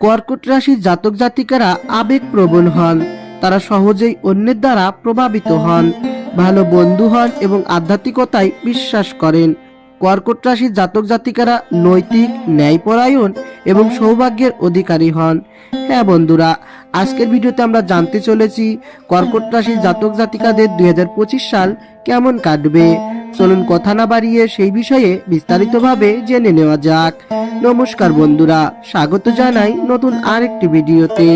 কর্কট রাশির জাতক জাতিকারা আবেগপ্রবণ হন। তারা সহজেই অন্যের দ্বারা প্রভাবিত হন। ভালো বন্ধু হন এবং আধ্যাত্মিকতায় বিশ্বাস করেন। কর্কট রাশির জাতক জাতিকারা নৈতিক, ন্যায়পরায়ণ এবং সৌভাগ্যের অধিকারী হন। হ্যাঁ বন্ধুরা, আজকের ভিডিওতে আমরা জানতে চলেছি কর্কট রাশির জাতক জাতিকাদের দুই হাজার পঁচিশ সাল কেমন কাটবে। চলুন কথা না বাড়িয়ে সেই বিষয়ে বিস্তারিতভাবে জেনে নেওয়া যাক। নমস্কার বন্ধুরা, স্বাগত জানাই নতুন আরেকটি ভিডিওতে।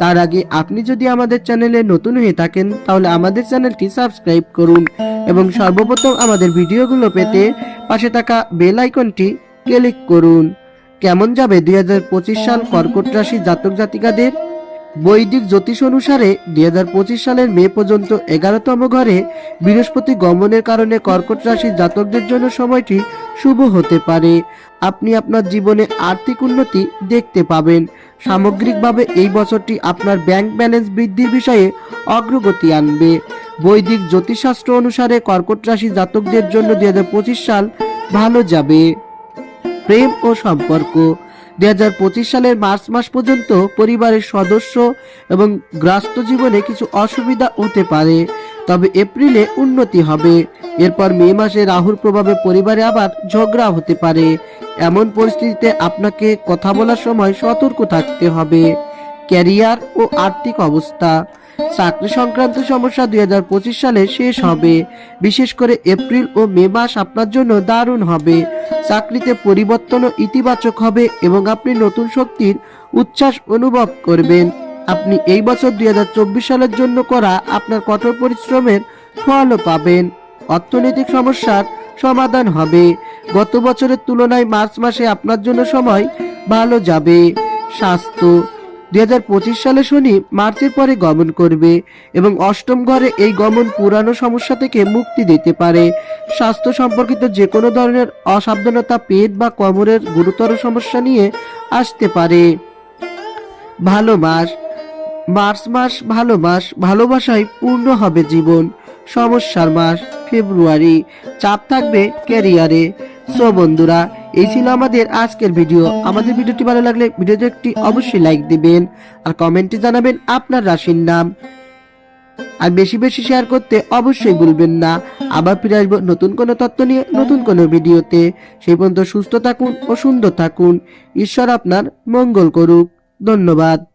তার আগে আপনি যদি আমাদের চ্যানেলে নতুন হয়ে থাকেন, তাহলে আমাদের চ্যানেলটি সাবস্ক্রাইব করুন এবং সর্বপ্রথম আমাদের ভিডিওগুলো পেতে পাশে থাকা বেল আইকনটি ক্লিক করুন। কেমন যাবে দু হাজার পঁচিশ সাল কর্কট রাশি জাতক জাতিকাদের? বৈদিক জ্যোতিষ অনুসারে দুই হাজার পঁচিশ সালের মে পর্যন্ত এগারোতম ঘরে বৃহস্পতি গমনের কারণে কর্কট রাশির জাতকদের জন্য সময়টি শুভ হতে পারে। আপনি আপনার জীবনে আর্থিক উন্নতি দেখতে পাবেন। সামগ্রিকভাবে এই বছরটি আপনার ব্যাংক ব্যালেন্স বৃদ্ধির বিষয়ে অগ্রগতি আনবে। বৈদিক জ্যোতিষশাস্ত্র অনুসারে কর্কট রাশি জাতকদের জন্য দু হাজার পঁচিশ সাল ভালো যাবে। প্রেম ও সম্পর্ক। দুই হাজার পঁচিশ সালের মার্চ মাস পর্যন্ত পরিবারের সদস্য এবং গ্রাস্ত জীবনে কিছু অসুবিধা হতে পারে। তবে এপ্রিলে উন্নতি হবে। এরপর মে মাসে রাহুর প্রভাবে পরিবারে আবার ঝগড়া হতে পারে। এমন পরিস্থিতিতে আপনাকে কথা বলার সময় সতর্ক থাকতে হবে। ক্যারিয়ার ও আর্থিক অবস্থা। চাকরি সংক্রান্ত সমস্যা দুই হাজার পঁচিশ সালে শেষ হবে। বিশেষ করে এপ্রিল ও মে মাস আপনার জন্য দারুণ হবে। চাকরিতে পরিবর্তনও ইতিবাচক হবে এবং আপনি নতুন শক্তির উচ্ছ্বাস অনুভব করবেন। আপনি এই বছর দুই হাজার চব্বিশ সালের জন্য করা আপনার কঠোর পরিশ্রমের ফলও পাবেন। অর্থনৈতিক সমস্যার সমাধান হবে। গত বছরের তুলনায় মার্চ মাসে আপনার জন্য সময় ভালো যাবে। স্বাস্থ্য। দু হাজার পঁচিশ সালে শনি মার্চের পরে গমন করবে এবং অষ্টম ঘরে এই গমন পুরানো সমস্যা থেকে মুক্তি দিতে পারে। স্বাস্থ্য সম্পর্কিত যে কোনো ধরনের অসাবধানতা, পেট বা কোমরের গুরুতর সমস্যা নিয়ে আসতে পারে। ভালো মাস। মার্চ মাস ভালো মাস ভালোবাসায় পূর্ণ হবে জীবন। সমস্যার মাস ফেব্রুয়ারি, চাপ থাকবে ক্যারিয়ারে। সো বন্ধুরা, এই ছিল আমাদের আজকের ভিডিও। আমাদের ভিডিওটি ভালো লাগলে ভিডিওতে একটি অবশ্যই লাইক দিবেন আর কমেন্টে জানাবেন আপনার রাশির নাম। আর বেশি বেশি শেয়ার করতে অবশ্যই ভুলবেন না। আবার ফিরে আসব নতুন কোনো তত্ত্ব নিয়ে নতুন কোনো ভিডিওতে। সেই পর্যন্ত সুস্থ থাকুন ও সুন্দর থাকুন। ঈশ্বর আপনার মঙ্গল করুক। ধন্যবাদ।